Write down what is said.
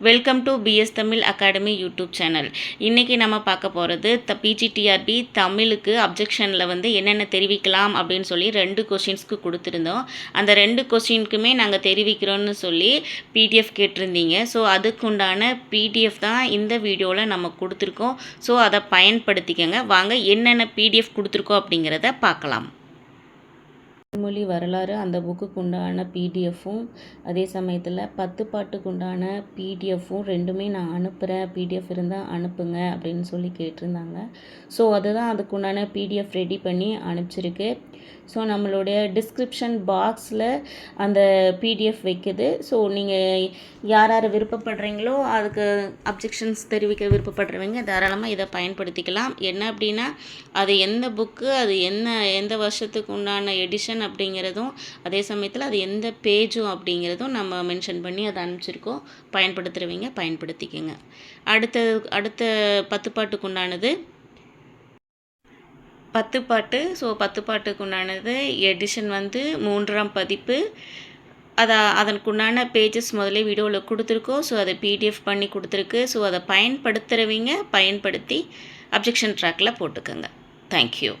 Welcome to PS Tamil academy YouTube channel இன்றைக்கி நம்ம பார்க்க போகிறது த பிஜிடிஆர்பி தமிழுக்கு அப்ஜெக்ஷனில் வந்து என்னென்ன தெரிவிக்கலாம் அப்படின்னு சொல்லி ரெண்டு கொஷின்ஸ்க்கு கொடுத்துருந்தோம். அந்த ரெண்டு கொஷினுக்குமே நாங்கள் தெரிவிக்கிறோன்னு சொல்லி பிடிஎஃப் கேட்டிருந்தீங்க. ஸோ அதுக்குண்டான பிடிஎஃப் தான் இந்த வீடியோவில் நம்ம கொடுத்துருக்கோம். ஸோ அதை பயன்படுத்திக்கங்க. வாங்க என்னென்ன பிடிஎஃப் கொடுத்துருக்கோம் அப்படிங்கிறத பார்க்கலாம். மொழி வரலாறு அந்த புக்குக்கு உண்டான பிடிஎஃப்பும் அதே சமயத்தில் பத்து பாட்டுக்கு உண்டான பிடிஎஃப்பும் ரெண்டுமே நான் அனுப்புகிறேன் பிடிஎஃப் இருந்தால் அனுப்புங்க அப்படின்னு சொல்லி கேட்டிருந்தாங்க. ஸோ அதுதான் அதுக்கு உண்டான பிடிஎஃப் ரெடி பண்ணி அனுப்பிச்சிருக்கு. ஸோ நம்மளுடைய டிஸ்கிரிப்ஷன் பாக்ஸில் அந்த பிடிஎஃப் வைக்குது. ஸோ நீங்கள் யார் யார் விருப்பப்படுறீங்களோ அதுக்கு அப்ஜெக்ஷன்ஸ் தெரிவிக்க விருப்பப்படுறவங்க தாராளமாக இதை பயன்படுத்திக்கலாம். என்ன அப்படின்னா அது எந்த புக்கு அது என்ன எந்த வருஷத்துக்கு உண்டான எடிஷன் அப்படிங்கிறதும் அதே சமயத்தில் அது எந்த பேஜும் அப்படிங்கிறதும் நம்ம மென்ஷன் பண்ணி அதை அனுப்பிச்சிருக்கோம். பயன்படுத்துகிறவங்க பயன்படுத்திக்கோங்க. அடுத்த அடுத்த பத்து பாட்டுக்கு உண்டானது பத்து பாட்டு ஸோ பத்து பாட்டுக்கு உண்டானது எடிஷன் வந்து மூன்றாம் பதிப்பு. அதை அதற்குண்டான பேஜஸ் முதல்ல வீடியோவில் கொடுத்துருக்கோம். ஸோ அதை பிடிஎஃப் பண்ணி கொடுத்துருக்கு. ஸோ அதை பயன்படுத்துகிறவங்க பயன்படுத்தி அப்ஜெக்ஷன் ட்ராக்கில் போட்டுக்கோங்க. தேங்க்யூ